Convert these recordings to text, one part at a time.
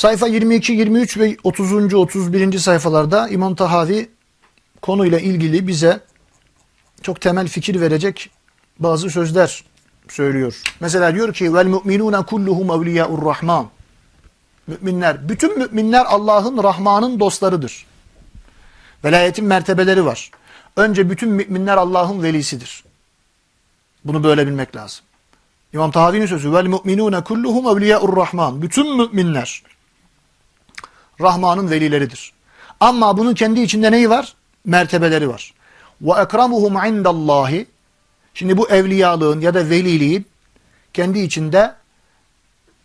Sayfa 22, 23 ve 30. 31. sayfalarda İmam Tahavi konuyla ilgili bize çok temel fikir verecek bazı sözler söylüyor. Mesela diyor ki vel mu'minuna kulluhum evliyaur rahman. Müminler, bütün müminler Allah'ın, Rahman'ın dostlarıdır. Velayetin mertebeleri var. Önce bütün müminler Allah'ın velisidir. Bunu böyle bilmek lazım. İmam Tahavi'nin sözü vel mu'minune kulluhum evliyaur rahman. Bütün müminler Rahman'ın velileridir. Ama bunun kendi içinde neyi var? Mertebeleri var. Ve ekramuhum indallahi. Şimdi bu evliyalığın ya da veliliğin kendi içinde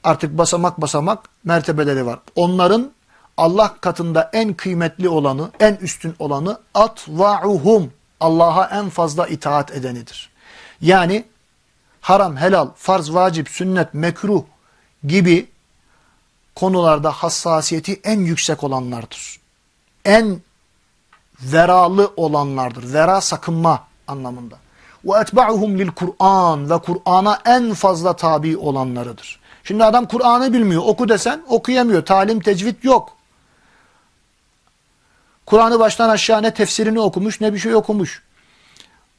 artık basamak basamak mertebeleri var. Onların Allah katında en kıymetli olanı, en üstün olanı atva'uhum. Allah'a en fazla itaat edenidir. Yani haram, helal, farz, vacip, sünnet, mekruh gibi konularda hassasiyeti en yüksek olanlardır. En veralı olanlardır. Vera sakınma anlamında. Lil Kur'an ve Kur'an'a en fazla tabi olanlarıdır. Şimdi adam Kur'an'ı bilmiyor. Oku desen okuyamıyor. Talim, tecvid yok. Kur'an'ı baştan aşağı ne tefsirini okumuş ne bir şey okumuş.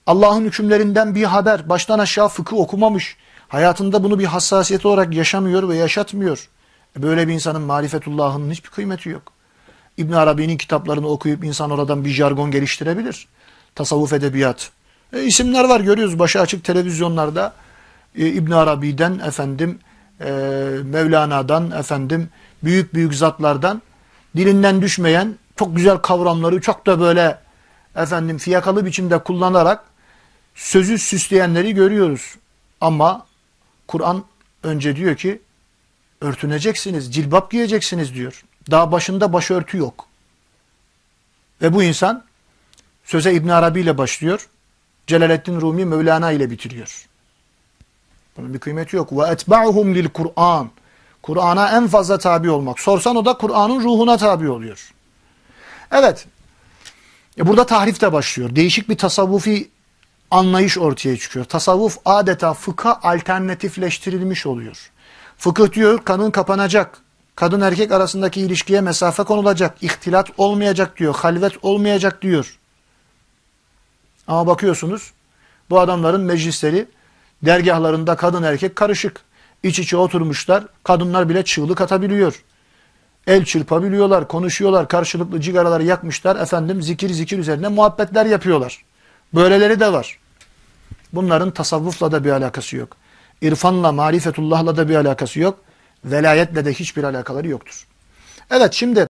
Allah'ın hükümlerinden bir haber, baştan aşağı fıkıh okumamış. Hayatında bunu bir hassasiyet olarak yaşamıyor ve yaşatmıyor. E böyle bir insanın marifetullah'ın hiçbir kıymeti yok. İbn Arabi'nin kitaplarını okuyup insan oradan bir jargon geliştirebilir. Tasavvuf edebiyat. E, isimler var görüyoruz başı açık televizyonlarda. E, İbn Arabi'den efendim e, Mevlana'dan efendim büyük büyük zatlardan dilinden düşmeyen çok güzel kavramları çok da böyle efendim fiyakalı biçimde kullanarak sözü süsleyenleri görüyoruz. Ama Kur'an önce diyor ki örtüneceksiniz, cilbap giyeceksiniz diyor. Daha başında başörtü yok. Ve bu insan söze İbn Arabi ile başlıyor. Celaleddin Rumi Mevlana ile bitiriyor. Bunun bir kıymeti yok. Ve etba'uhum lil Kur'an. Kur'an'a en fazla tabi olmak. Sorsan o da Kur'an'ın ruhuna tabi oluyor. Evet. E burada tahrif de başlıyor. Değişik bir tasavvufi anlayış ortaya çıkıyor. Tasavvuf adeta fıkha alternatifleştirilmiş oluyor. Fıkıh diyor kanın kapanacak. Kadın erkek arasındaki ilişkiye mesafe konulacak. İhtilat olmayacak diyor. Halvet olmayacak diyor. Ama bakıyorsunuz bu adamların meclisleri dergahlarında kadın erkek karışık. İç içe oturmuşlar. Kadınlar bile çığlık atabiliyor. El çırpabiliyorlar, konuşuyorlar, karşılıklı cigaraları yakmışlar. Efendim zikir zikir üzerine muhabbetler yapıyorlar. Böyleleri de var. Bunların tasavvufla da bir alakası yok. İrfanla, marifetullahla da bir alakası yok. Velayetle de hiçbir alakaları yoktur. Evet şimdi